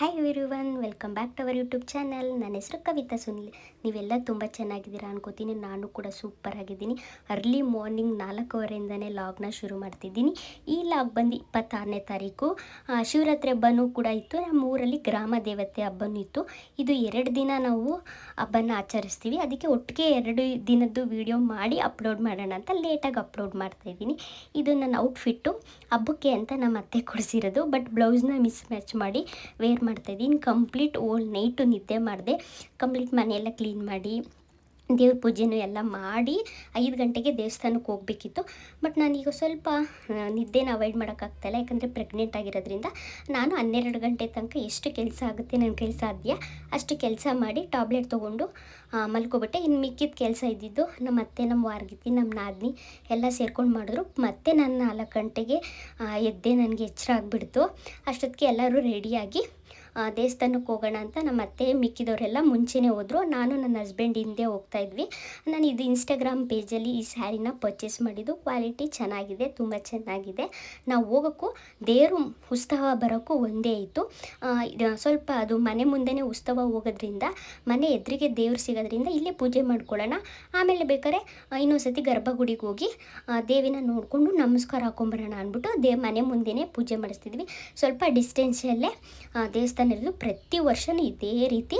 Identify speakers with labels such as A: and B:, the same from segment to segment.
A: Hi everyone welcome back to our YouTube channel ನನ್ನ ಹೆಸರು ಕವಿತಾ ಸುನಿಲ್. ನೀವೆಲ್ಲ ತುಂಬ ಚೆನ್ನಾಗಿದ್ದೀರಾ ಅನ್ಕೋತೀನಿ. ನಾನು ಕೂಡ ಸೂಪರ್ ಆಗಿದ್ದೀನಿ. ಅರ್ಲಿ ಮಾರ್ನಿಂಗ್ ನಾಲ್ಕೂವರೆಯಿಂದನೇ ಲಾಗ್ನ ಶುರು ಮಾಡ್ತಿದ್ದೀನಿ. ಈ ಲಾಗ್ ಬಂದು ಇಪ್ಪತ್ತಾರನೇ ತಾರೀಕು. ಶಿವರಾತ್ರಿ ಹಬ್ಬನೂ ಕೂಡ ಇತ್ತು. ನಮ್ಮ ಊರಲ್ಲಿ ಗ್ರಾಮ ದೇವತೆ ಹಬ್ಬನೂ ಇತ್ತು. ಇದು ಎರಡು ದಿನ ನಾವು ಹಬ್ಬನ ಆಚರಿಸ್ತೀವಿ. ಅದಕ್ಕೆ ಒಟ್ಟಿಗೆ ಎರಡು ದಿನದ್ದು ವಿಡಿಯೋ ಮಾಡಿ ಅಪ್ಲೋಡ್ ಮಾಡೋಣ ಅಂತ ಲೇಟಾಗಿ ಅಪ್ಲೋಡ್ ಮಾಡ್ತಾ ಇದ್ದೀನಿ. ಇದು ನನ್ನ ಔಟ್ಫಿಟ್ಟು ಹಬ್ಬಕ್ಕೆ ಅಂತ ನಮ್ಮ ಅತ್ತೆ ಕೊಡಿಸಿರೋದು. ಬಟ್ ಬ್ಲೌಸ್ನ ಮಿಸ್ ಮ್ಯಾಚ್ ಮಾಡಿ ವೇರ್ ಮಾಡ್ತಾ ಇದ್ದೀನಿ. ಕಂಪ್ಲೀಟ್ ಓಲ್ ನೈಟು ನಿದ್ದೆ ಮಾಡಿದೆ. ಕಂಪ್ಲೀಟ್ ಮನೆಯೆಲ್ಲ ಕ್ಲೀನ್ ಮಾಡಿ, ದೇವ್ರ ಪೂಜೆನೂ ಎಲ್ಲ ಮಾಡಿ ಐದು ಗಂಟೆಗೆ ದೇವಸ್ಥಾನಕ್ಕೆ ಹೋಗಬೇಕಿತ್ತು. ಬಟ್ ನಾನೀಗ ಸ್ವಲ್ಪ ನಿದ್ದೆನ ಅವಾಯ್ಡ್ ಮಾಡೋಕ್ಕಾಗ್ತಾಯಿಲ್ಲ ಯಾಕಂದರೆ ಪ್ರೆಗ್ನೆಂಟ್ ಆಗಿರೋದ್ರಿಂದ ನಾನು ಹನ್ನೆರಡು ಗಂಟೆ ತನಕ ಎಷ್ಟು ಕೆಲಸ ಆಗುತ್ತೆ ನನ್ನ ಕೆಲಸ ಸಾಧ್ಯ ಅಷ್ಟು ಕೆಲಸ ಮಾಡಿ ಟ್ಯಾಬ್ಲೆಟ್ ತೊಗೊಂಡು ಮಲ್ಕೊಬಿಟ್ಟೆ. ಇನ್ನು ಮಿಕ್ಕಿದ ಕೆಲಸ ಇದ್ದಿದ್ದು ನಮ್ಮ ಅತ್ತೆ, ನಮ್ಮ ವಾರ್ಗಿತಿ ನಮ್ಮ ನಾದಿನಿ ಎಲ್ಲ ಸೇರ್ಕೊಂಡು ಮಾಡಿದ್ರು. ಮತ್ತೆ ನಾನು ನಾಲ್ಕು ಗಂಟೆಗೆ ಎದ್ದೆ ನನಗೆ ಎಚ್ಚರ ಆಗಿಬಿಡ್ತು. ಅಷ್ಟೊತ್ತಿಗೆ ಎಲ್ಲರೂ ರೆಡಿಯಾಗಿ ದೇವಸ್ಥಾನಕ್ಕೆ ಹೋಗೋಣ ಅಂತ ನಮ್ಮ ಅತ್ತೆ ಮಿಕ್ಕಿದವರೆಲ್ಲ ಮುಂಚೆನೇ ಹೋದರು. ನಾನು ನನ್ನ ಹಸ್ಬೆಂಡ್ ಹಿಂದೆ ಹೋಗ್ತಾ ಇದ್ವಿ. ನಾನು ಇದು ಇನ್ಸ್ಟಾಗ್ರಾಮ್ ಪೇಜಲ್ಲಿ ಈ ಸ್ಯಾರಿನ ಪರ್ಚೇಸ್ ಮಾಡಿದ್ದು. ಕ್ವಾಲಿಟಿ ಚೆನ್ನಾಗಿದೆ ತುಂಬ ಚೆನ್ನಾಗಿದೆ. ನಾವು ಹೋಗೋಕ್ಕೂ ದೇವರು ಉತ್ಸವ ಬರೋಕ್ಕೂ ಒಂದೇ ಇತ್ತು. ಸ್ವಲ್ಪ ಅದು ಮನೆ ಮುಂದೆನೇ ಉತ್ಸವ ಹೋಗೋದ್ರಿಂದ ಮನೆ ಎದುರಿಗೆ ದೇವ್ರು ಸಿಗೋದ್ರಿಂದ ಇಲ್ಲೇ ಪೂಜೆ ಮಾಡ್ಕೊಳ್ಳೋಣ. ಆಮೇಲೆ ಬೇಕಾದ್ರೆ ಆ, ಇನ್ನೊಂದು ಸತಿ ಗರ್ಭಗುಡಿಗೆ ಹೋಗಿ ದೇವಿನ ನೋಡಿಕೊಂಡು ನಮಸ್ಕಾರ ಹಾಕೊಂಬರೋಣ ಅಂದ್ಬಿಟ್ಟು ದೇ ಮನೆ ಮುಂದೆನೇ ಪೂಜೆ ಮಾಡಿಸ್ತಿದ್ವಿ. ಸ್ವಲ್ಪ ಡಿಸ್ಟೆನ್ಸಲ್ಲೇ ದೇವಸ್ಥಾನ ಇರೋದು ಪ್ರತಿ ವರ್ಷನೂ ಇದೇ ರೀತಿ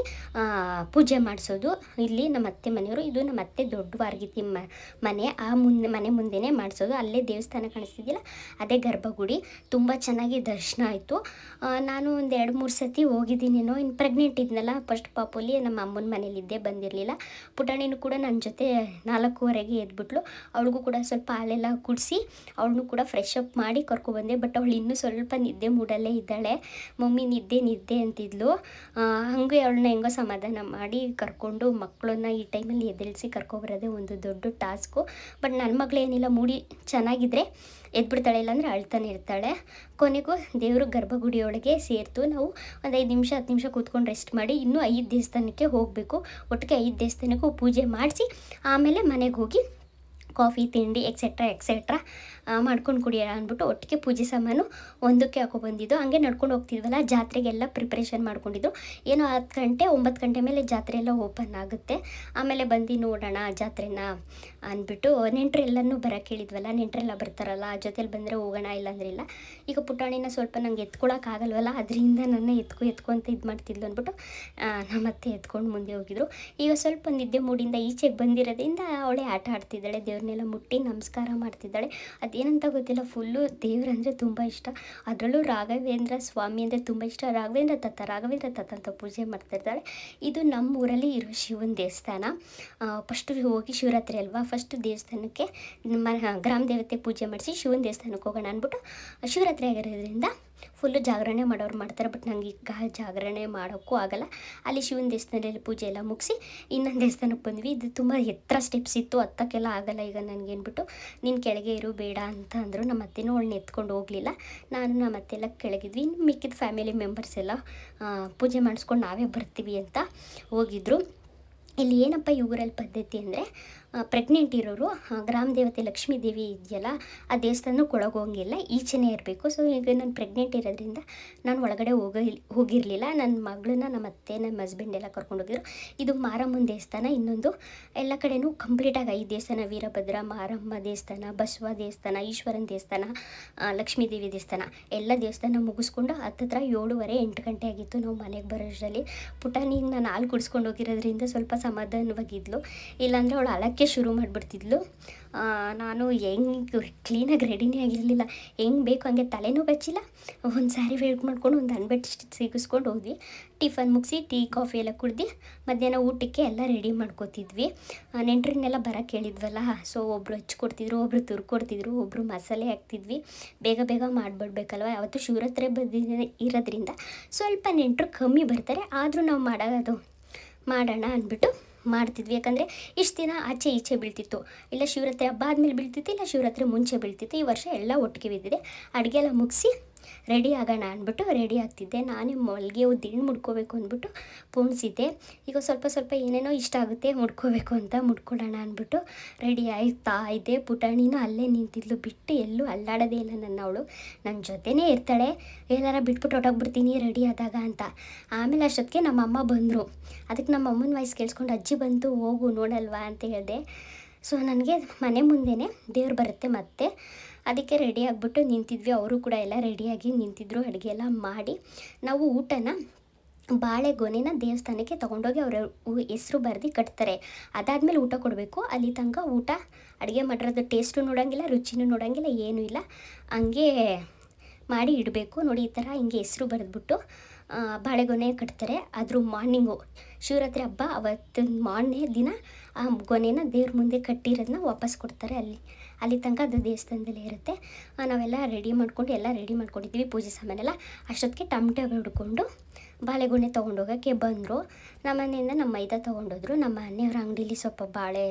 A: ಪೂಜೆ ಮಾಡಿಸೋದು. ಇಲ್ಲಿ ನಮ್ಮ ಅತ್ತೆ ಮನೆಯವರು, ಇದು ನಮ್ಮ ಅತ್ತೆ ದೊಡ್ಡ ವಾರ್ಗಿತಿ ಮನೆ. ಆ ಮುಂದೆ ಮನೆ ಮುಂದೆನೇ ಮಾಡಿಸೋದು. ಅಲ್ಲೇ ದೇವಸ್ಥಾನ ಕಾಣಿಸ್ತಿದ್ದಿಲ್ಲ ಅದೇ ಗರ್ಭಗುಡಿ. ತುಂಬ ಚೆನ್ನಾಗಿ ದರ್ಶನ ಆಯಿತು. ನಾನು ಒಂದು ಎರಡು ಮೂರು ಸತಿ ಹೋಗಿದ್ದೀನೇನೋ ಇನ್ನು ಪ್ರೆಗ್ನೆಂಟ್ ಇದ್ನಲ್ಲ ಫಸ್ಟ್ ಪಾಪುಲಿ ನಮ್ಮ ಅಮ್ಮನ ಮನೇಲಿದ್ದೆ ಬಂದಿರಲಿಲ್ಲ. ಪುಟಾಣಿನೂ ಕೂಡ ನನ್ನ ಜೊತೆ ನಾಲ್ಕೂವರೆಗೆ ಎದ್ಬಿಟ್ಲು. ಅವಳಿಗೂ ಕೂಡ ಸ್ವಲ್ಪ ಹಾಲೆಲ್ಲ ಕುಡಿಸಿ, ಅವಳನ್ನು ಕೂಡ ಫ್ರೆಶ್ ಅಪ್ ಮಾಡಿ ಕರ್ಕೊಬಂದೆ. ಬಟ್ ಅವಳು ಇನ್ನೂ ಸ್ವಲ್ಪ ನಿದ್ದೆ ಮೂಡಲ್ಲೇ ಇದ್ದಾಳೆ. ಮಮ್ಮಿ ನಿದ್ದೆ ನಿದ್ದೆ. ಅಂತಿದ್ಲು. ಹಾಗೆ ಹಂಗೆ ಅವಳನ್ನ ಹೆಂಗೋ ಸಮಾಧಾನ ಮಾಡಿ ಕರ್ಕೊಂಡು ಮಕ್ಕಳನ್ನ ಈ ಟೈಮಲ್ಲಿ ಎದುರಿಸಿ ಕರ್ಕೊಬರೋದೇ ಒಂದು ದೊಡ್ಡ ಟಾಸ್ಕು. ಬಟ್ ನನ್ನ ಮಗಳೇನಿಲ್ಲ ಮೂಡಿ ಚೆನ್ನಾಗಿದ್ದರೆ ಎದ್ಬಿಡ್ತಾಳೆ, ಇಲ್ಲಾಂದರೆ ಅಳ್ತಾನೆ ಇರ್ತಾಳೆ. ಕೊನೆಗೂ ದೇವರು ಗರ್ಭಗುಡಿಯೊಳಗೆ ಸೇರ್ತು. ನಾವು ಒಂದು ಐದು ನಿಮಿಷ, ಹತ್ತು ನಿಮಿಷ ಕೂತ್ಕೊಂಡು ರೆಸ್ಟ್ ಮಾಡಿ ಇನ್ನೂ ಐದು ದೇವಸ್ಥಾನಕ್ಕೆ ಹೋಗಬೇಕು. ಒಟ್ಟಿಗೆ ಐದು ದೇವಸ್ಥಾನಕ್ಕೂ ಪೂಜೆ ಮಾಡಿಸಿ ಆಮೇಲೆ ಮನೆಗೆ ಹೋಗಿ ಕಾಫಿ, ತಿಂಡಿ ಎಕ್ಸೆಟ್ರಾ ಎಕ್ಸೆಟ್ರಾ ಮಾಡ್ಕೊಂಡು ಕುಡಿಯೋಣ ಅಂದ್ಬಿಟ್ಟು ಒಟ್ಟಿಗೆ ಪೂಜೆ ಸಾಮಾನು ಒಂದಕ್ಕೆ ಹಾಕೊಬಂದಿದ್ದು ಹಂಗೆ ನಡ್ಕೊಂಡು ಹೋಗ್ತಿದ್ವಲ್ಲ, ಜಾತ್ರೆಗೆಲ್ಲ ಪ್ರಿಪ್ರೇಷನ್ ಮಾಡ್ಕೊಂಡಿದ್ದು. ಏನೋ ಹತ್ತು ಗಂಟೆ, ಒಂಬತ್ತು ಗಂಟೆ ಮೇಲೆ ಜಾತ್ರೆ ಎಲ್ಲ ಓಪನ್ ಆಗುತ್ತೆ. ಆಮೇಲೆ ಬಂದು ನೋಡೋಣ ಜಾತ್ರೆನ ಅಂದ್ಬಿಟ್ಟು ನೆಂಟರೆಲ್ಲನೂ ಬರೋಕೆ ಹೇಳಿದ್ವಲ್ಲ, ನೆಂಟರೆಲ್ಲ ಬರ್ತಾರಲ್ಲ, ಆ ಜೊತೆಲಿ ಬಂದರೆ ಹೋಗೋಣ ಇಲ್ಲಾಂದ್ರೆ ಇಲ್ಲ ಈಗ ಪುಟಾಣಿನ ಸ್ವಲ್ಪ ನಂಗೆ ಎತ್ಕೊಳಕ್ಕಾಗಲ್ವಲ್ಲ ಅದರಿಂದ ನನ್ನ ಎತ್ಕೊ ಎತ್ಕೊ ಅಂತ ಇದು ಮಾಡ್ತಿದ್ಲು ಅಂದ್ಬಿಟ್ಟು ನಮ್ಮ ನಮ್ಮತ್ತೆ ಎತ್ಕೊಂಡು ಮುಂದೆ ಹೋಗಿದ್ರು. ಈಗ ಸ್ವಲ್ಪ ನಿದ್ದೆ ಮೂಡಿಂದ ಈಚೆಗೆ ಬಂದಿರೋದ್ರಿಂದ ಅವಳೇ ಆಟ ಆಡ್ತಿದ್ದಾಳೆ ದೇವ್ರನ್ನೆಲ್ಲ ಮುಟ್ಟಿ ನಮಸ್ಕಾರ ಮಾಡ್ತಿದ್ದಾಳೆ. ಅದೇನಂತ ಗೊತ್ತಿಲ್ಲ ಫುಲ್ಲು ದೇವ್ರಂದರೆ ತುಂಬ ಇಷ್ಟ. ಅದರಲ್ಲೂ ರಾಘವೇಂದ್ರ ಸ್ವಾಮಿ ಅಂದರೆ ತುಂಬ ಇಷ್ಟ. ರಾಘವೇಂದ್ರ ತತ್ತ ರಾಘವೇಂದ್ರ ತತ್ತ ಅಂತ ಪೂಜೆ ಮಾಡ್ತಿರ್ತಾಳೆ. ಇದು ನಮ್ಮ ಊರಲ್ಲಿ ಇರೋ ಶಿವನ ದೇವಸ್ಥಾನ. ಫಸ್ಟು ಹೋಗಿ ಶಿವರಾತ್ರಿ ಅಲ್ವಾ? ಫಸ್ಟ್ ದೇವಸ್ಥಾನಕ್ಕೆ ಮ ಗ್ರಾಮ ದೇವತೆ ಪೂಜೆ ಮಾಡಿಸಿ ಶಿವನ ದೇವಸ್ಥಾನಕ್ಕೆ ಹೋಗೋಣ ಅಂದ್ಬಿಟ್ಟು ಶಿವರಾತ್ರಿ ಆಗಿರೋದ್ರಿಂದ ಫುಲ್ಲು ಜಾಗರಣೆ ಮಾಡೋರು ಮಾಡ್ತಾರೆ ಬಟ್ ನಂಗೆ ಈಗ ಜಾಗರಣೆ ಮಾಡೋಕ್ಕೂ ಆಗಲ್ಲ. ಅಲ್ಲಿ ಶಿವನ ದೇವಸ್ಥಾನದಲ್ಲಿ ಪೂಜೆ ಎಲ್ಲ ಮುಗಿಸಿ, ಇನ್ನೊಂದು ದೇವಸ್ಥಾನಕ್ಕೆ ಬಂದ್ವಿ. ಇದು ತುಂಬ ಎತ್ತರ ಸ್ಟೆಪ್ಸ್ ಇತ್ತು, ಹತ್ತಕ್ಕೆಲ್ಲ ಆಗಲ್ಲ ಈಗ ನನಗೆ ಅಂದ್ಬಿಟ್ಟು, ನೀನು ಕೆಳಗೆ ಇರು, ಬೇಡ ಅಂತ ಅಂದರು ನಮ್ಮ ಅತ್ತೆನೂ ಅವಳನ್ನ ಎತ್ಕೊಂಡು ಹೋಗಲಿಲ್ಲ. ನಾನು ನಮ್ಮ ಅತ್ತೆಲ್ಲ ಕೆಳಗಿದ್ವಿ. ಇನ್ನು ಮಿಕ್ಕಿದ ಫ್ಯಾಮಿಲಿ ಮೆಂಬರ್ಸ್ ಎಲ್ಲ ಪೂಜೆ ಮಾಡಿಸ್ಕೊಂಡು ನಾವೇ ಬರ್ತೀವಿ ಅಂತ ಹೋಗಿದ್ರು. ಇಲ್ಲಿ ಏನಪ್ಪ ಈ ಊರಲ್ಲಿ ಪದ್ಧತಿ ಅಂದರೆ ಪ್ರೆಗ್ನೆಂಟ್ ಇರೋರು ಗ್ರಾಮ ದೇವತೆ ಲಕ್ಷ್ಮೀ ದೇವಿ ಇದೆಯಲ್ಲ, ಆ ದೇವಸ್ಥಾನಕ್ಕೆ ಒಳಗೆ ಈಚೆನೆ ಇರಬೇಕು. ಸೊ ಈಗ ನಾನು ಪ್ರೆಗ್ನೆಂಟ್ ಇರೋದ್ರಿಂದ ನಾನು ಒಳಗಡೆ ಹೋಗ ಹೋಗಿರಲಿಲ್ಲ. ನನ್ನ ಮಗಳನ್ನ ನಮ್ಮ ಅತ್ತೆ ನಮ್ಮ ಹಸ್ಬೆಂಡ್ ಎಲ್ಲ ಕರ್ಕೊಂಡು ಹೋಗಿದ್ರು. ಇದು ಮಾರಮ್ಮನ ದೇವಸ್ಥಾನ, ಇನ್ನೊಂದು ಎಲ್ಲ ಕಡೆನೂ ಕಂಪ್ಲೀಟಾಗಿ ಐದು ದೇವಸ್ಥಾನ. ವೀರಭದ್ರ, ಮಾರಮ್ಮ ದೇವಸ್ಥಾನ, ಬಸವ ದೇವಸ್ಥಾನ, ಈಶ್ವರನ ದೇವಸ್ಥಾನ ಲಕ್ಷ್ಮೀ ದೇವಿ ದೇವಸ್ಥಾನ. ಎಲ್ಲ ದೇವಸ್ಥಾನ ಮುಗಿಸ್ಕೊಂಡು ಹತ್ತತ್ರ ಏಳುವರೆ ಎಂಟು ಗಂಟೆ ಆಗಿತ್ತು ನಾವು ಮನೆಗೆ ಬರೋಷ್ಟರಲ್ಲಿ. ಪುಟಾಣಿಗೆ ನಾನು ಹಾಲು ಕುಡಿಸ್ಕೊಂಡು ಹೋಗಿರೋದ್ರಿಂದ ಸ್ವಲ್ಪ ಸಮಾಧಾನವಾಗಿದ್ಲು. ಇಲ್ಲಾಂದರೆ ಅವಳು ಅಳಕ್ಕೆ ಶುರು ಮಾಡಿಬಿಡ್ತಿದ್ಲು. ನಾನು ಹೆಂಗೆ ಕ್ಲೀನಾಗಿ ರೆಡಿನೇ ಆಗಿರಲಿಲ್ಲ. ಹೆಂಗೆ ಬೇಕು ಹಂಗೆ ತಲೆನೂ ಬಚ್ಚಿಲ್ಲ ಒಂದು ಸಾರಿ ವೇಟ್ ಮಾಡ್ಕೊಂಡು ಒಂದು ಅನ್ಬೆಟ್ ಸಿಗಿಸ್ಕೊಂಡು ಹೋದ್ವಿ. ಟಿಫನ್ ಮುಗಿಸಿ ಟೀ ಕಾಫಿ ಎಲ್ಲ ಕುಡ್ದು ಮಧ್ಯಾಹ್ನ ಊಟಕ್ಕೆ ಎಲ್ಲ ರೆಡಿ ಮಾಡ್ಕೋತಿದ್ವಿ. ನೆಂಟ್ರನ್ನೆಲ್ಲ ಬರೋಕ್ಕೆ ಹೇಳಿದ್ವಲ್ಲ ಸೊ ಒಬ್ಬರು ಹಚ್ಕೊಡ್ತಿದ್ರು ಒಬ್ಬರು ತುರ್ಕೊಡ್ತಿದ್ರು ಒಬ್ಬರು ಮಸಾಲೆ ಹಾಕ್ತಿದ್ವಿ. ಬೇಗ ಬೇಗ ಮಾಡಿಬಿಡ್ಬೇಕಲ್ವ? ಯಾವತ್ತು ಶಿವರಾತ್ರಿ ಬಂದಿದೆ ಇರೋದ್ರಿಂದ. ಸ್ವಲ್ಪ ನೆಂಟರು ಕಮ್ಮಿ ಬರ್ತಾರೆ, ಆದರೂ ನಾವು ಮಾಡೋದು ಮಾಡೋಣ ಅಂದ್ಬಿಟ್ಟು ಮಾಡ್ತಿದ್ವಿ. ಯಾಕಂದರೆ ಇಷ್ಟು ದಿನ ಆಚೆ ಈಚೆ ಬೀಳ್ತಿತ್ತು. ಇಲ್ಲ ಶಿವರಾತ್ರಿ ಹಬ್ಬ ಆದಮೇಲೆ ಬೀಳ್ತಿತ್ತು, ಇಲ್ಲ ಶಿವರಾತ್ರಿ ಮುಂಚೆ ಬೀಳ್ತಿತ್ತು. ಈ ವರ್ಷ ಎಲ್ಲ ಒಟ್ಟಿಗೆ ಬಿದ್ದಿದೆ. ಅಡುಗೆ ಎಲ್ಲ ಮುಗಿಸಿ ರೆಡಿ ಆಗೋಣ ಅಂದ್ಬಿಟ್ಟು ರೆಡಿ ಆಗ್ತಿದ್ದೆ. ನಾನೇ ಮಲ್ಗೆ ದಿಣ್ಣು ಮುಡ್ಕೋಬೇಕು ಅಂದ್ಬಿಟ್ಟು ಪೋಣಿಸಿದ್ದೆ. ಈಗ ಸ್ವಲ್ಪ ಸ್ವಲ್ಪ ಏನೇನೋ ಇಷ್ಟ ಆಗುತ್ತೆ ಮುಡ್ಕೋಬೇಕು ಅಂತ ಮುಡ್ಕೊಳ್ಳೋಣ ಅಂದ್ಬಿಟ್ಟು ರೆಡಿ ಆಯ್ತಾ ಇದ್ದೆ. ಪುಟಾಣಿನೂ ಅಲ್ಲೇ ನಿಂತಿದ್ಲು. ಬಿಟ್ಟು ಎಲ್ಲೂ ಅಲ್ಲಾಡೋದೇ ಇಲ್ಲ ನನ್ನ ಅವಳು ನನ್ನ ಜೊತೆನೇ ಇರ್ತಾಳೆ. ಏನಾರ ಬಿಟ್ಬಿಟ್ಟು ಹೊಟ್ಟೋಗ್ಬಿಡ್ತೀನಿ ರೆಡಿ ಆದಾಗ ಅಂತ. ಆಮೇಲೆ ಅಷ್ಟೊತ್ತಿಗೆ ನಮ್ಮ ಅಮ್ಮ ಬಂದರು. ಅದಕ್ಕೆ ನಮ್ಮ ಅಮ್ಮನ ವಾಯ್ಸ್ ಕೇಳಿಸ್ಕೊಂಡು, ಅಜ್ಜಿ ಬಂತು, ಹೋಗು, ನೋಡಲ್ವಾ? ಅಂತ ಹೇಳಿದೆ. ಸೊ ನನಗೆ ಮನೆ ಮುಂದೆನೇ ದೇವ್ರು ಬರುತ್ತೆ ಮತ್ತೆ. ಅದಕ್ಕೆ ರೆಡಿ ಆಗಿಬಿಟ್ಟು ನಿಂತಿದ್ವಿ. ಅವರು ಕೂಡ ಎಲ್ಲ ರೆಡಿಯಾಗಿ ನಿಂತಿದ್ರು. ಅಡುಗೆ ಎಲ್ಲ ಮಾಡಿ ನಾವು ಊಟನ ಬಾಳೆಗೊನೆನ ದೇವಸ್ಥಾನಕ್ಕೆ ತೊಗೊಂಡೋಗಿ ಅವರ ಹೆಸರು ಬರೆದು ಕಟ್ತಾರೆ. ಅದಾದಮೇಲೆ ಊಟ ಕೊಡಬೇಕು. ಅಲ್ಲಿ ತನಕ ಊಟ, ಅಡುಗೆ ಮಾಡಿರೋದು ಟೇಸ್ಟು ನೋಡೋಂಗಿಲ್ಲ, ರುಚಿನೂ ನೋಡೋಂಗಿಲ್ಲ, ಏನೂ ಇಲ್ಲ. ಹಂಗೆ ಮಾಡಿ ಇಡಬೇಕು. ನೋಡಿ, ಈ ಥರ ಹಿಂಗೆ ಹೆಸರು ಬರೆದ್ಬಿಟ್ಟು ಬಾಳೆಗೊನೆ ಕಟ್ತಾರೆ. ಅದ್ರ ಮಾರ್ನಿಂಗು ಶಿವರಾತ್ರಿ ಹಬ್ಬ, ಅವತ್ತಿನ ಮಾರ್ನೇ ದಿನ ಆ ಗೊನೆನ ದೇವ್ರ ಮುಂದೆ ಕಟ್ಟಿರೋದನ್ನ ವಾಪಸ್ ಕೊಡ್ತಾರೆ ಅಲ್ಲಿ. ಅಲ್ಲಿ ತನಕ ಅದು ದೇವಸ್ಥಾನದಲ್ಲೇ ಇರುತ್ತೆ. ನಾವೆಲ್ಲ ರೆಡಿ ಮಾಡ್ಕೊಂಡು, ಎಲ್ಲ ರೆಡಿ ಮಾಡ್ಕೊಂಡಿದ್ವಿ ಪೂಜೆ ಸಾಮಾನೆಲ್ಲ. ಅಷ್ಟೊತ್ತಿಗೆ ಟಮಟೆ ಹಿಡ್ಕೊಂಡು ಬಾಳೆಗೊನೆ ತೊಗೊಂಡೋಗೋಕ್ಕೆ ಬಂದರು. ನಮ್ಮ ಮನೆಯಿಂದ ನಮ್ಮ ಮೈದಾ ತೊಗೊಂಡೋದ್ರು. ನಮ್ಮ ಮನೆಯವ್ರ ಅಂಗಡೀಲಿ ಸ್ವಲ್ಪ ಬಾಳೆ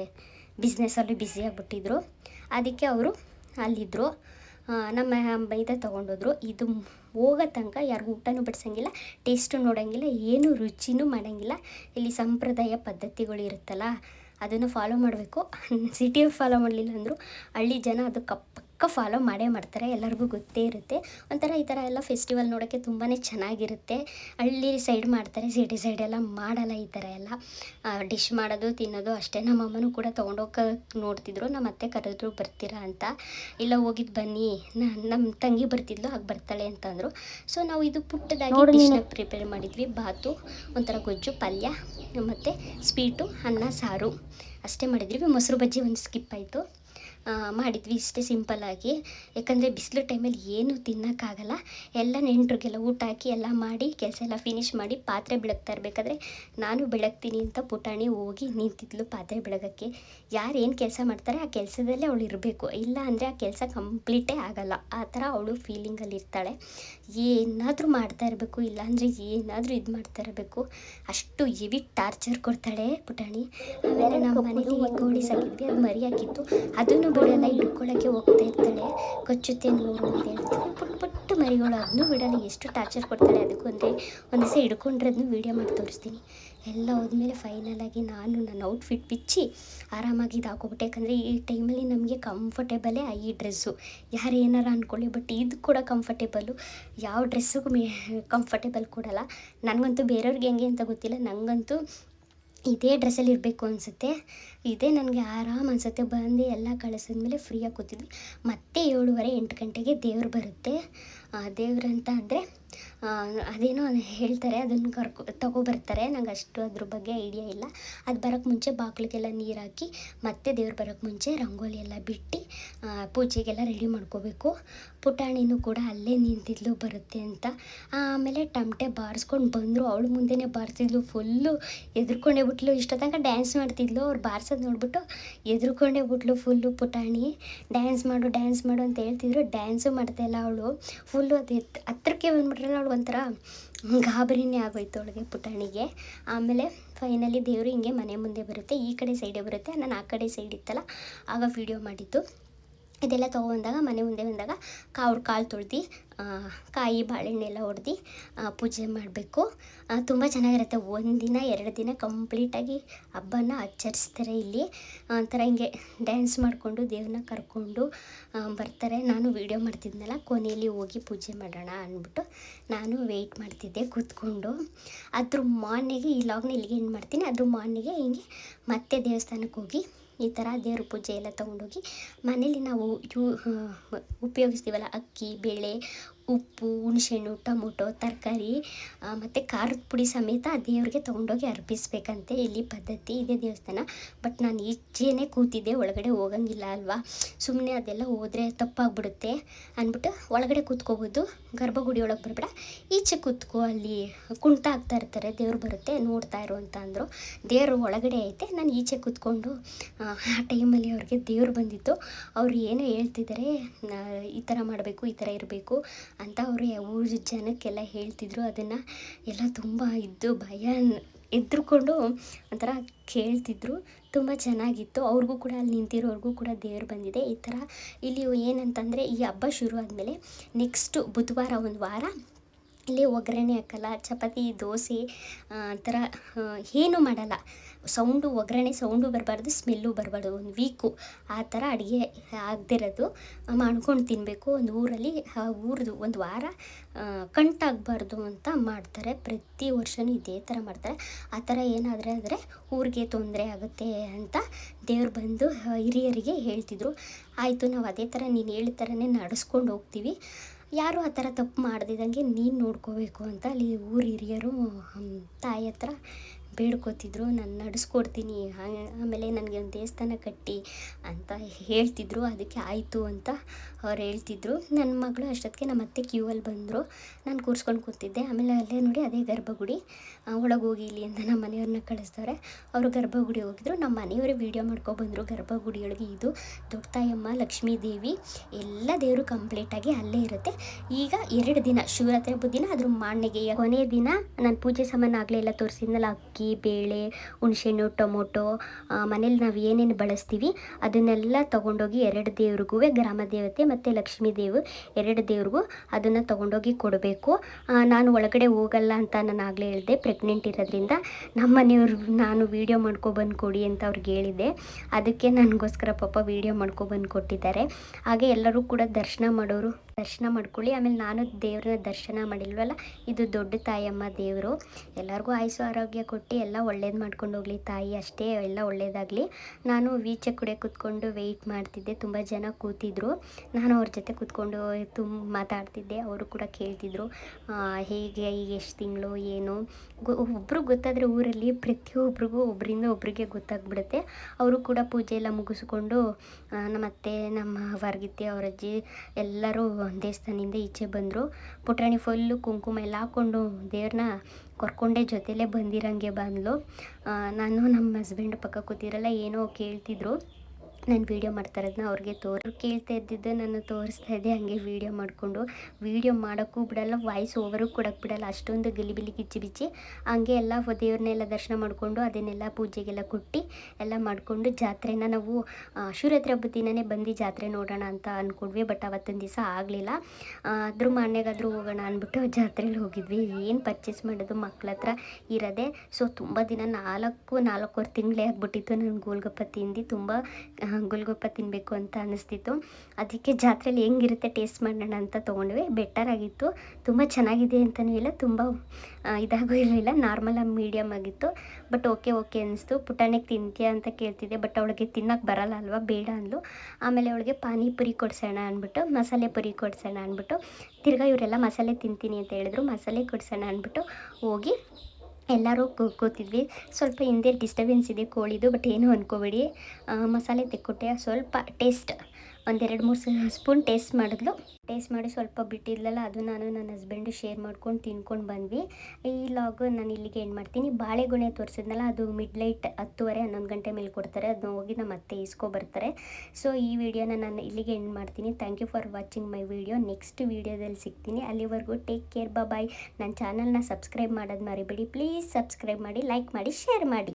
A: ಬಿಸ್ನೆಸ್ಸಲ್ಲಿ ಬ್ಯುಸಿ ಆಗಿಬಿಟ್ಟಿದ್ರು. ಅದಕ್ಕೆ ಅವರು ಅಲ್ಲಿದ್ದರು ನಮ್ಮ ಮೈದಾ ತೊಗೊಂಡೋದ್ರು. ಇದು ಹೋಗೋ ತನಕ ಯಾರಿಗೂ ಊಟನೂ ಬಡಿಸಂಗಿಲ್ಲ ಟೇಸ್ಟು ನೋಡೋಂಗಿಲ್ಲ, ಏನು ರುಚಿನೂ ಮಾಡೋಂಗಿಲ್ಲ. ಇಲ್ಲಿ ಸಂಪ್ರದಾಯ ಪದ್ಧತಿಗಳು ಇರುತ್ತಲ್ಲ ಅದನ್ನು ಫಾಲೋ ಮಾಡಬೇಕು. ಸಿಟಿಯಲ್ಲಿ ಫಾಲೋ ಮಾಡಲಿಲ್ಲ ಅಂದರು ಹಳ್ಳಿ ಜನ ಅದು ಕಪ್ ಪಕ್ಕ ಫಾಲೋ ಮಾಡೇ ಮಾಡ್ತಾರೆ ಎಲ್ಲರಿಗೂ ಗೊತ್ತೇ ಇರುತ್ತೆ. ಒಂಥರ ಈ ಥರ ಎಲ್ಲ ಫೆಸ್ಟಿವಲ್ ನೋಡೋಕ್ಕೆ ತುಂಬಾ ಚೆನ್ನಾಗಿರುತ್ತೆ. ಹಳ್ಳಿ ಸೈಡ್ ಮಾಡ್ತಾರೆ ಸಿಟಿ ಸೈಡ್ ಎಲ್ಲ ಮಾಡಲ್ಲ ಈ ಥರ ಎಲ್ಲ. ಡಿಶ್ ಮಾಡೋದು ತಿನ್ನೋದು ಅಷ್ಟೇ. ನಮ್ಮ ಅಮ್ಮನೂ ಕೂಡ ತೊಗೊಂಡೋಗಿ ನೋಡ್ತಿದ್ರು. ನಮ್ಮ ಅತ್ತೆ ಕರೆದ್ರು ಬರ್ತೀರಾ ಅಂತ. ಇಲ್ಲ ಹೋಗಿದ್ದು ಬನ್ನಿ. ನಮ್ಮ ತಂಗಿ ಬರ್ತಿದ್ಲು ಹಾಗೆ ಬರ್ತಾಳೆ ಅಂತಂದರು ಸೊ ನಾವು ಇದು ಪುಟ್ಟದಾಗಿ ಡಿಶ್ನ ಪ್ರಿಪೇರ್ ಮಾಡಿದ್ವಿ. ಬಾತು ಒಂಥರ ಗೊಜ್ಜು ಪಲ್ಯ ಮತ್ತು ಸ್ವೀಟು ಅನ್ನ ಸಾರು. ಅಷ್ಟೇ ಮಾಡಿದ್ವಿ. ಮೊಸರು ಬಜ್ಜಿ ಒಂದು ಸ್ಕಿಪ್ ಆಯಿತು. ಮಾಡಿದ್ವಿ ಇಷ್ಟೇ ಸಿಂಪಲ್ಲಾಗಿ ಯಾಕಂದರೆ ಬಿಸಿಲು ಟೈಮಲ್ಲಿ ಏನು ತಿನ್ನೋಕ್ಕಾಗಲ್ಲ. ಎಲ್ಲ ನೆಂಟ್ರಿಗೆಲ್ಲ ಊಟ ಹಾಕಿ ಎಲ್ಲ ಮಾಡಿ, ಕೆಲಸ ಎಲ್ಲ ಫಿನಿಶ್ ಮಾಡಿ ಪಾತ್ರೆ ಬೆಳಗ್ತಾ ಇರಬೇಕಾದ್ರೆ ನಾನು ಬೆಳಗ್ತೀನಿ ಅಂತ ಪುಟಾಣಿ ಹೋಗಿ ನಿಂತಿದ್ಲು ಪಾತ್ರೆ ಬೆಳಗೋಕ್ಕೆ. ಯಾರು ಏನು ಕೆಲಸ ಮಾಡ್ತಾರೆ ಆ ಕೆಲಸದಲ್ಲೇ ಅವಳು ಇರಬೇಕು. ಇಲ್ಲ ಅಂದರೆ ಆ ಕೆಲಸ ಕಂಪ್ಲೀಟೇ ಆಗಲ್ಲ. ಆ ಥರ ಅವಳು ಫೀಲಿಂಗಲ್ಲಿ ಇರ್ತಾಳೆ. ಏನಾದರೂ ಮಾಡ್ತಾ ಇರಬೇಕು ಇಲ್ಲಾಂದರೆ ಏನಾದರೂ ಇದು ಮಾಡ್ತಾ ಇರಬೇಕು. ಅಷ್ಟು ಹೆವಿ ಟಾರ್ಚರ್ ಕೊಡ್ತಾಳೆ ಪುಟಾಣಿ. ಆಮೇಲೆ ನಮ್ಮ ಮನೇಲಿ ಕೋಳಿ ಸಾಕಿದ್ವಿ, ಅದು ಮರಿಯಾಕಿತ್ತು ಅದನ್ನು ಬಿಡಲ್ಲ ಹಿಡ್ಕೊಳ್ಳೋಕ್ಕೆ ಹೋಗ್ತಾ ಇರ್ತಾಳೆ. ಕಚ್ಚುತ್ತೆ ನೋಡು ಅಂತ ಹೇಳ್ತೀನಿ ಪುಟ್ ಪುಟ್ಟ ಮರಿಗಳು ಅದನ್ನು ಬಿಡಲ್ಲ ಎಷ್ಟು ಟಾರ್ಚರ್ ಕೊಡ್ತಾಳೆ ಅದಕ್ಕೂ ಅಂದರೆ ಒಂದು ದಿವಸ ಹಿಡ್ಕೊಂಡ್ರದ್ನು ವೀಡಿಯೋ ಮಾಡಿ ತೋರಿಸ್ತೀನಿ. ಎಲ್ಲ ಹೋದ್ಮೇಲೆ ಫೈನಲ್ ಆಗಿ ನಾನು ನನ್ನ ಔಟ್ಫಿಟ್ ಬಿಚ್ಚಿ ಆರಾಮಾಗಿ ಇದು ಹಾಕೋಬಿಟ್ಟೆ ಯಾಕಂದರೆ ಈ ಟೈಮಲ್ಲಿ ನಮಗೆ ಕಂಫರ್ಟೇಬಲೇ ಈ ಡ್ರೆಸ್ಸು ಯಾರು ಏನಾರ ಅಂದ್ಕೊಳ್ಳಿ ಬಟ್ ಇದು ಕೂಡ ಕಂಫರ್ಟೇಬಲ್ಲು ಯಾವ ಡ್ರೆಸ್ಸಿಗೂ ಮೇ ಕಂಫರ್ಟೇಬಲ್ ಕೊಡಲ್ಲ. ನನಗಂತೂ ಬೇರೆಯವ್ರಿಗೆ ಹೆಂಗೆ ಅಂತ ಗೊತ್ತಿಲ್ಲ. ನನಗಂತೂ ಇದೇ ಡ್ರೆಸ್ಸಲ್ಲಿ ಇರಬೇಕು ಅನಿಸುತ್ತೆ. ಇದೇ ನನಗೆ ಆರಾಮ ಅನಿಸುತ್ತೆ. ಬಂದು ಎಲ್ಲ ಕಳಿಸಿದ್ಮೇಲೆ ಫ್ರೀಯಾಗಿ ಕೂತಿದ್ವಿ. ಮತ್ತೆ ಏಳುವರೆ ಎಂಟು ಗಂಟೆಗೆ ದೇವ್ರು ಬರುತ್ತೆ. ದೇವ್ರಂತ ಅಂದರೆ ಅದೇನೋ ಹೇಳ್ತಾರೆ, ಅದನ್ನು ಕರ್ಕೊ ತಗೊಬರ್ತಾರೆ ನಂಗೆ ಅಷ್ಟು ಅದ್ರ ಬಗ್ಗೆ ಐಡಿಯಾ ಇಲ್ಲ. ಅದು ಬರೋಕ್ಕೆ ಮುಂಚೆ ಬಾಗಿಲಿಗೆಲ್ಲ ನೀರು ಹಾಕಿ, ಮತ್ತೆ ದೇವ್ರು ಬರೋಕ್ಕೆ ಮುಂಚೆ ರಂಗೋಲಿ ಎಲ್ಲ ಬಿಟ್ಟು ಪೂಜೆಗೆಲ್ಲ ರೆಡಿ ಮಾಡ್ಕೋಬೇಕು. ಪುಟಾಣಿನೂ ಕೂಡ ಅಲ್ಲೇ ನಿಂತಿದ್ಲು ಬರುತ್ತೆ ಅಂತ. ಆಮೇಲೆ ಟಮಟೆ ಬಾರಿಸ್ಕೊಂಡು ಬಂದರು. ಅವಳು ಮುಂದೆನೇ ಬಾರಿಸಿದ್ಲು. ಫುಲ್ಲು ಎದ್ರುಕೊಂಡೇ ಬಿಟ್ಲು. ಇಷ್ಟ ಡ್ಯಾನ್ಸ್ ಮಾಡ್ತಿದ್ಲು. ಅವ್ರು ಬಾರ್ಸೋದು ನೋಡ್ಬಿಟ್ಟು ಎದ್ರುಕೊಂಡೇ ಬಿಟ್ಲು ಫುಲ್ಲು ಪುಟಾಣಿ. ಡ್ಯಾನ್ಸ್ ಮಾಡು ಡ್ಯಾನ್ಸ್ ಮಾಡು ಅಂತ ಹೇಳ್ತಿದ್ರು. ಡ್ಯಾನ್ಸು ಮಾಡ್ತಾಯಿಲ್ಲ ಅವಳು. ಫುಲ್ಲು ಅದು ಹತ್ರಕ್ಕೆ ಬಂದ್ಬಿಟ್ರಲ್ಲ ಅವಳು ಒಂಥರ ಗಾಬರಿನೇ ಆಗೋಯ್ತು ಅವಳಿಗೆ ಪುಟಾಣಿಗೆ. ಆಮೇಲೆ ಫೈನಲಿ ದೇವರು ಹಿಂಗೆ ಮನೆ ಮುಂದೆ ಬರುತ್ತೆ, ಈ ಕಡೆ ಸೈಡೇ ಬರುತ್ತೆ, ನಾನು ಆ ಕಡೆ ಸೈಡ್ ಇತ್ತಲ್ಲ, ಆಗ ವಿಡಿಯೋ ಮಾಡಿದ್ದು. ಇದೆಲ್ಲ ತೊಗೊಂಡಾಗ ಮನೆ ಮುಂದೆ ಬಂದಾಗ ಕಾವ್ರ ಕಾಲು ತೊಳ್ದು ಕಾಯಿ, ಬಾಳೆಹಣ್ಣೆಲ್ಲ ಹೊಡೆದು ಪೂಜೆ ಮಾಡಬೇಕು. ತುಂಬ ಚೆನ್ನಾಗಿರುತ್ತೆ. ಒಂದಿನ, ಎರಡು ದಿನ ಕಂಪ್ಲೀಟಾಗಿ ಹಬ್ಬನ ಆಚರಿಸ್ತಾರೆ ಇಲ್ಲಿ. ಒಂಥರ ಹಿಂಗೆ ಡ್ಯಾನ್ಸ್ ಮಾಡಿಕೊಂಡು ದೇವ್ರನ್ನ ಕರ್ಕೊಂಡು ಬರ್ತಾರೆ. ನಾನು ವೀಡಿಯೋ ಮಾಡ್ತಿದ್ನಲ್ಲ, ಕೊನೆಯಲ್ಲಿ ಹೋಗಿ ಪೂಜೆ ಮಾಡೋಣ ಅಂದ್ಬಿಟ್ಟು ನಾನು ವೆಯ್ಟ್ ಮಾಡ್ತಿದ್ದೆ ಕೂತ್ಕೊಂಡು. ಅದ್ರ ಮಾರ್ನಿಗೆ ಈ ಲಾಗ್ನ ಇಲ್ಲಿಗೆ ಏನು ಮಾಡ್ತೀನಿ. ಅದ್ರ ಮಾರ್ನಿಗೆ ಹಿಂಗೆ ಮತ್ತೆ ದೇವಸ್ಥಾನಕ್ಕೆ ಹೋಗಿ ಈ ಥರ ದೇವ್ರ ಪೂಜೆ ಎಲ್ಲ ತೊಗೊಂಡೋಗಿ ಮನೇಲಿ ನಾವು ಯೂ ಉಪಯೋಗಿಸ್ತೀವಲ್ಲ ಅಕ್ಕಿ ಬೇಳೆ ಉಪ್ಪು, ಹುಣಸೆಹಣ್ಣು, ಟೊಮೊಟೊ, ತರಕಾರಿ ಮತ್ತು ಖಾರದ ಪುಡಿ ಸಮೇತ ದೇವರಿಗೆ ತೊಗೊಂಡೋಗಿ ಅರ್ಪಿಸ್ಬೇಕಂತೆ ಇಲ್ಲಿ ಪದ್ಧತಿ ಇದೆ ದೇವಸ್ಥಾನ. ಬಟ್ ನಾನು ಈಚೆನೇ ಕೂತಿದ್ದೆ, ಒಳಗಡೆ ಹೋಗಂಗಿಲ್ಲ ಅಲ್ವಾ? ಸುಮ್ಮನೆ ಅದೆಲ್ಲ ಹೋದರೆ ತಪ್ಪಾಗ್ಬಿಡುತ್ತೆ ಅಂದ್ಬಿಟ್ಟು ಒಳಗಡೆ ಕೂತ್ಕೋಬೋದು. ಗರ್ಭಗುಡಿ ಒಳಗೆ ಬರಬೇಡ. ಈಚೆ ಕೂತ್ಕೋ, ಅಲ್ಲಿ ಕುಂಟ ಆಗ್ತಾ ಇರ್ತಾರೆ, ದೇವ್ರು ಬರುತ್ತೆ, ನೋಡ್ತಾ ಇರು ಅಂತ ಅಂದರು. ದೇವರು ಒಳಗಡೆ ಐತೆ. ನಾನು ಈಚೆ ಕೂತ್ಕೊಂಡು, ಆ ಟೈಮಲ್ಲಿ ಅವ್ರಿಗೆ ದೇವ್ರು ಬಂದಿತ್ತು. ಅವ್ರು ಏನೇ ಹೇಳ್ತಿದ್ದಾರೆ ಈ ಥರ ಮಾಡಬೇಕು, ಈ ಥರ ಇರಬೇಕು ಅಂತ ಅವರು ಊರ ಜನಕ್ಕೆಲ್ಲ ಹೇಳ್ತಿದ್ರು. ಅದನ್ನು ಎಲ್ಲ ತುಂಬ ಇದ್ದು ಭಯ ಎದ್ರುಕೊಂಡು ಒಂಥರ ಕೇಳ್ತಿದ್ರು. ತುಂಬ ಚೆನ್ನಾಗಿತ್ತು. ಅವ್ರಿಗೂ ಕೂಡ ಅಲ್ಲಿ ನಿಂತಿರೋರ್ಗೂ ಕೂಡ ದೇವ್ರು ಬಂದಿದೆ. ಈ ಥರ ಇಲ್ಲಿ ಏನಂತಂದರೆ ಈ ಹಬ್ಬ ಶುರು ಆದಮೇಲೆ ನೆಕ್ಸ್ಟು ಬುಧವಾರ ಒಂದು ವಾರ ಇಲ್ಲಿ ಒಗ್ಗರಣೆ ಹಾಕಲ್ಲ, ಚಪಾತಿ, ದೋಸೆ, ಆ ಥರ ಏನೂ ಮಾಡಲ್ಲ. ಸೌಂಡು, ಒಗ್ಗರಣೆ, ಸೌಂಡು ಬರಬಾರ್ದು, ಸ್ಮೆಲ್ಲು ಬರಬಾರ್ದು, ಒಂದು ವೀಕು ಆ ಥರ ಅಡುಗೆ ಆಗದಿರೋದು ಮಾಡ್ಕೊಂಡು ತಿನ್ನಬೇಕು ಒಂದು ಊರಲ್ಲಿ, ಆ, ಊರದು ಒಂದು ವಾರ ಕಂಟಾಗಬಾರ್ದು ಅಂತ ಮಾಡ್ತಾರೆ. ಪ್ರತಿ ವರ್ಷವೂ ಇದೇ ಥರ ಮಾಡ್ತಾರೆ. ಆ ಥರ ಏನಾದರೆ ಅಂದರೆ ಊರಿಗೆ ತೊಂದರೆ ಆಗುತ್ತೆ ಅಂತ ದೇವ್ರು ಬಂದು ಹಿರಿಯರಿಗೆ ಹೇಳ್ತಿದ್ರು. ಆಯಿತು, ನಾವು ಅದೇ ಥರ ನೀನು ಹೇಳಿದ ಥರನೇ ನಡೆಸ್ಕೊಂಡು ಹೋಗ್ತೀವಿ. ಯಾರು ಆ ಥರ ತಪ್ಪು ಮಾಡ್ದಿದ್ದಂಗೆ ನೀನು ನೋಡ್ಕೋಬೇಕು ಅಂತ ಅಲ್ಲಿ ಊರ ಹಿರಿಯರು ತಾಯಿ ಹತ್ರ ಬೇಡ್ಕೋತಿದ್ರು, ನಾನು ನಡೆಸ್ಕೊಡ್ತೀನಿ ಆಮೇಲೆ ನನಗೆ ಒಂದು ದೇವಸ್ಥಾನ ಕಟ್ಟಿ ಅಂತ ಹೇಳ್ತಿದ್ರು, ಅದಕ್ಕೆ ಆಯಿತು ಅಂತ ಅವ್ರು ಹೇಳ್ತಿದ್ರು. ನನ್ನ ಮಗಳು ಅಷ್ಟೊತ್ತಿಗೆ ನಮ್ಮ ಅತ್ತೆ ಕ್ಯೂ ಅಲ್ಲಿ ಬಂದರು, ನಾನು ಕೂರಿಸ್ಕೊಂಡು ಕೂತಿದ್ದೆ. ಆಮೇಲೆ ಅಲ್ಲೇ ನೋಡಿ ಅದೇ ಗರ್ಭಗುಡಿ ಒಳಗೆ ಇಲ್ಲಿ ಅಂತ ನಮ್ಮ ಮನೆಯವ್ರನ್ನ ಕಳಿಸ್ತಾರೆ ಅವರು ಗರ್ಭಗುಡಿ ಹೋಗಿದ್ರು ನಮ್ಮ ಮನೆಯವರೇ ವೀಡಿಯೋ ಮಾಡ್ಕೊಬಂದರು ಗರ್ಭಗುಡಿಯೊಳಗೆ ಇದು ದೊಡ್ಡ ತಾಯಮ್ಮ ಲಕ್ಷ್ಮೀ ದೇವಿ, ಎಲ್ಲ ದೇವರು ಕಂಪ್ಲೀಟಾಗಿ ಅಲ್ಲೇ ಇರುತ್ತೆ. ಈಗ ಎರಡು ದಿನ, ಶಿವರಾತ್ರಿ ಹಬ್ಬದ ದಿನ, ಅದ್ರ ಮಾಣ್ಣೆಗೆ ಕೊನೆಯ ದಿನ, ನಾನು ಪೂಜೆ ಸಾಮಾನು ಆಗಲೇ ಎಲ್ಲ ತೋರಿಸಿದ್ನಲ್ಲ, ಅಕ್ಕಿ ಬೇಳೆ, ಹುಣಸೆಹಣ್ಣು, ಟೊಮೊಟೊ ಮನೇಲಿ ನಾವು ಏನೇನು ಬಳಸ್ತೀವಿ ಅದನ್ನೆಲ್ಲ ತೊಗೊಂಡೋಗಿ ಎರಡು ದೇವ್ರಿಗೂ ಗ್ರಾಮ ದೇವತೆ ಮತ್ತು ಲಕ್ಷ್ಮೀ ದೇವು ಎರಡು ದೇವ್ರಿಗೂ ಅದನ್ನು ತೊಗೊಂಡೋಗಿ ಕೊಡಬೇಕು. ನಾನು ಒಳಗಡೆ ಹೋಗಲ್ಲ ಅಂತ ನಾನು ಆಗಲೇ ಹೇಳಿದೆ ಪ್ರೆಗ್ನೆಂಟ್ ಇರೋದ್ರಿಂದ ನಮ್ಮ ಮನೆಯವ್ರು ನಾನು ವೀಡಿಯೋ ಮಾಡ್ಕೊಬಂದು ಕೊಡಿ ಅಂತ ಅವ್ರಿಗೆ ಹೇಳಿದೆ ಅದಕ್ಕೆ ನನಗೋಸ್ಕರ ಪಾಪ ವೀಡಿಯೋ ಮಾಡ್ಕೊಬಂದು ಕೊಟ್ಟಿದ್ದಾರೆ. ಹಾಗೆ ಎಲ್ಲರೂ ಕೂಡ ದರ್ಶನ ಮಾಡೋರು ದರ್ಶನ ಮಾಡ್ಕೊಳ್ಳಿ. ಆಮೇಲೆ ನಾನು ದೇವ್ರನ್ನ ದರ್ಶನ ಮಾಡಿಲ್ವಲ್ಲ, ಇದು ದೊಡ್ಡ ತಾಯಮ್ಮ ದೇವರು. ಎಲ್ಲರಿಗೂ ಆಯುಸು ಆರೋಗ್ಯ ಕೊಟ್ಟು ಎಲ್ಲ ಒಳ್ಳೇದು ಮಾಡ್ಕೊಂಡು ಹೋಗ್ಲಿ ತಾಯಿ ಅಷ್ಟೇ, ಎಲ್ಲ ಒಳ್ಳೇದಾಗಲಿ. ನಾನು ವೀಚೆ ಕುಡೆ ಕೂತ್ಕೊಂಡು ವೆಯ್ಟ್ ಮಾಡ್ತಿದ್ದೆ. ತುಂಬ ಜನ ಕೂತಿದ್ರು. ನಾನು ಅವ್ರ ಜೊತೆ ಕೂತ್ಕೊಂಡು ತುಂಬ ಮಾತಾಡ್ತಿದ್ದೆ. ಅವರು ಕೂಡ ಕೇಳ್ತಿದ್ರು ಹೇಗೆ, ಈಗ ಎಷ್ಟು ತಿಂಗಳು, ಏನು? ಒಬ್ಬರು ಗೊತ್ತಾದರೆ ಊರಲ್ಲಿ ಪ್ರತಿಯೊಬ್ಬರಿಗೂ ಒಬ್ಬರಿಂದ ಒಬ್ಬರಿಗೆ ಗೊತ್ತಾಗ್ಬಿಡುತ್ತೆ. ಅವರು ಕೂಡ ಪೂಜೆ ಎಲ್ಲ ಮುಗಿಸ್ಕೊಂಡು ನಮ್ಮತ್ತೆ, ನಮ್ಮ ವರ್ಗಿತ್ತಿ ಅವ್ರ ಅಜ್ಜಿ ಎಲ್ಲರೂ ದೇವಸ್ಥಾನದಿಂದ ಈಚೆ ಬಂದರು. ಪುಟಾಣಿ ಫುಲ್ಲು ಕುಂಕುಮ ಎಲ್ಲ ಹಾಕ್ಕೊಂಡು ದೇವ್ರನ್ನ ಕರ್ಕೊಂಡೇ ಜೊತೆಲೇ ಬಂದಿರಂಗೆ ಬಂದಳು ನಾನು ನಮ್ಮ ಹಸ್ಬೆಂಡ್ ಪಕ್ಕ ಕೂತಿರಲ್ಲ, ಏನೋ ಕೇಳ್ತಿದ್ರು. ನಾನು ವೀಡಿಯೋ ಮಾಡ್ತಾ ಇರೋದನ್ನ ಅವ್ರಿಗೆ ತೋರ್. ಕೇಳ್ತಾ ಇದ್ದಿದ್ದು, ನಾನು ತೋರಿಸ್ತಾ ಇದ್ದೆ, ಹಂಗೆ ವೀಡಿಯೋ ಮಾಡಿಕೊಂಡು. ವೀಡಿಯೋ ಮಾಡೋಕ್ಕೂ ಬಿಡಲ್ಲ ವಾಯ್ಸ್ ಓವರು ಕೊಡೋಕ್ಕೆ ಬಿಡಲ್ಲ. ಅಷ್ಟೊಂದು ಗಲಿಬಿಲಿ ಗಿಚ್ಚಿ ಬಿಚ್ಚಿ, ಹಂಗೆ ಎಲ್ಲ ದೇವ್ರನ್ನೆಲ್ಲ ದರ್ಶನ ಮಾಡಿಕೊಂಡು, ಅದನ್ನೆಲ್ಲ ಪೂಜೆಗೆಲ್ಲ ಕೊಟ್ಟು, ಎಲ್ಲ ಮಾಡಿಕೊಂಡು ಜಾತ್ರೆನ ನಾವು ಶಿವರಾತ್ರಿ ಹಬ್ಬದ ದಿನನೇ ಬಂದು ಜಾತ್ರೆ ನೋಡೋಣ ಅಂತ ಅಂದ್ಕೊಂಡ್ವಿ ಬಟ್ ಅವತ್ತಿನ ದಿವಸ ಆಗಲಿಲ್ಲ. ಅದ್ರ ಮನೆಗಾದ್ರೂ ಹೋಗೋಣ ಅಂದ್ಬಿಟ್ಟು ಜಾತ್ರೆಯಲ್ಲಿ ಹೋಗಿದ್ವಿ. ಏನು ಪರ್ಚೇಸ್ ಮಾಡೋದು ಮಕ್ಳ ಹತ್ರ ಇರೋದೆ. ಸೊ ತುಂಬ ದಿನ ನಾಲ್ಕು, ನಾಲ್ಕೂವರೆ ತಿಂಗಳೇ ಆಗಿಬಿಟ್ಟಿತ್ತು ನಾನು ಗೋಲ್ಗಪ್ಪ ತಿಂದು. ತುಂಬ ಗೋಲ್ಗಪ್ಪ ತಿನ್ನಬೇಕು ಅಂತ ಅನ್ನಿಸ್ತಿತ್ತು. ಅದಕ್ಕೆ ಜಾತ್ರೆಲಿ ಹೆಂಗಿರುತ್ತೆ ಟೇಸ್ಟ್ ಮಾಡೋಣ ಅಂತ ತೊಗೊಂಡ್ವಿ. ಬೆಟರ್ ಆಗಿತ್ತು. ತುಂಬ ಚೆನ್ನಾಗಿದೆ ಅಂತಲೂ ಇಲ್ಲ, ತುಂಬ ಇದಾಗೂ ಇರಲಿಲ್ಲ. ನಾರ್ಮಲ್ ಮೀಡಿಯಮ್ ಆಗಿತ್ತು. ಬಟ್ ಓಕೆ ಓಕೆ ಅನ್ನಿಸ್ತು. ಪುಟಾಣಿಗೆ ತಿಂತೀಯಾ ಅಂತ ಕೇಳ್ತಿದ್ದೆ ಬಟ್ ಅವಳಿಗೆ ತಿನ್ನೋಕೆ ಬರಲ್ಲ ಅಲ್ವಾ, ಬೇಡ ಅಂದ್ಲು. ಆಮೇಲೆ ಅವಳಿಗೆ ಪಾನಿಪುರಿ ಕೊಡ್ಸೋಣ ಅಂದ್ಬಿಟ್ಟು, ಮಸಾಲೆ ಪುರಿ ಕೊಡ್ಸೋಣ ಅಂದ್ಬಿಟ್ಟು, ತಿರ್ಗಾ ಇವರೆಲ್ಲ ಮಸಾಲೆ ತಿಂತೀನಿ ಅಂತ ಹೇಳಿದ್ರು, ಮಸಾಲೆ ಕೊಡ್ಸೋಣ ಅಂದ್ಬಿಟ್ಟು ಹೋಗಿ ಎಲ್ಲರೂ ಕೂತಿದ್ವಿ. ಸ್ವಲ್ಪ ಹಿಂದೆ ಡಿಸ್ಟರ್ಬೆನ್ಸ್ ಇದೆ ಕೋಳಿದು ಬಟ್ ಏನು ಅಂದ್ಕೋಬೇಡಿ ಮಸಾಲೆ ತೆಕ್ಕೊಟ್ಟೆ. ಸ್ವಲ್ಪ ಟೇಸ್ಟ್ ಒಂದೆರಡು ಮೂರು ಸ್ಪೂನ್ ಟೇಸ್ಟ್ ಮಾಡಿದ್ಲು. ಟೇಸ್ಟ್ ಮಾಡಿ ಸ್ವಲ್ಪ ಬಿಟ್ಟಿದ್ಲಲ್ಲ, ಅದು ನಾನು ನನ್ನ ಹಸ್ಬೆಂಡು ಶೇರ್ ಮಾಡ್ಕೊಂಡು ತಿನ್ಕೊಂಡು ಬಂದ್ವಿ. ಈ ಲಾಗು ನಾನು ಇಲ್ಲಿಗೆ ಏನು ಮಾಡ್ತೀನಿ. ಬಾಳೆಗೊನೆ ತೋರಿಸಿದ್ನಲ್ಲ, ಅದು ಮಿಡ್ ಲೈಟ್ ಹತ್ತುವರೆ, ಹನ್ನೊಂದು ಗಂಟೆ ಮೇಲೆ ಕೊಡ್ತಾರೆ. ಅದನ್ನ ಹೋಗಿ ನಮ್ಮ ಅತ್ತೆ ಇಸ್ಕೊ ಬರ್ತಾರೆ. ಸೊ ಈ ವಿಡಿಯೋನ ನಾನು ಇಲ್ಲಿಗೆ ಎಂಡ್ ಮಾಡ್ತೀನಿ. Thank you for watching my video next ವಿಡಿಯೋದಲ್ಲಿ ಸಿಗ್ತೀನಿ. ಅಲ್ಲಿವರೆಗೂ ಟೇಕ್ ಕೇರ್ ಬಾಯ್ ನನ್ನ ಚಾನಲ್ನ ಸಬ್ಸ್ಕ್ರೈಬ್ ಮಾಡೋದು ಮರಿಬೇಡಿ. ಪ್ಲೀಸ್ ಸಬ್ಸ್ಕ್ರೈಬ್ ಮಾಡಿ ಲೈಕ್ ಮಾಡಿ ಶೇರ್ ಮಾಡಿ.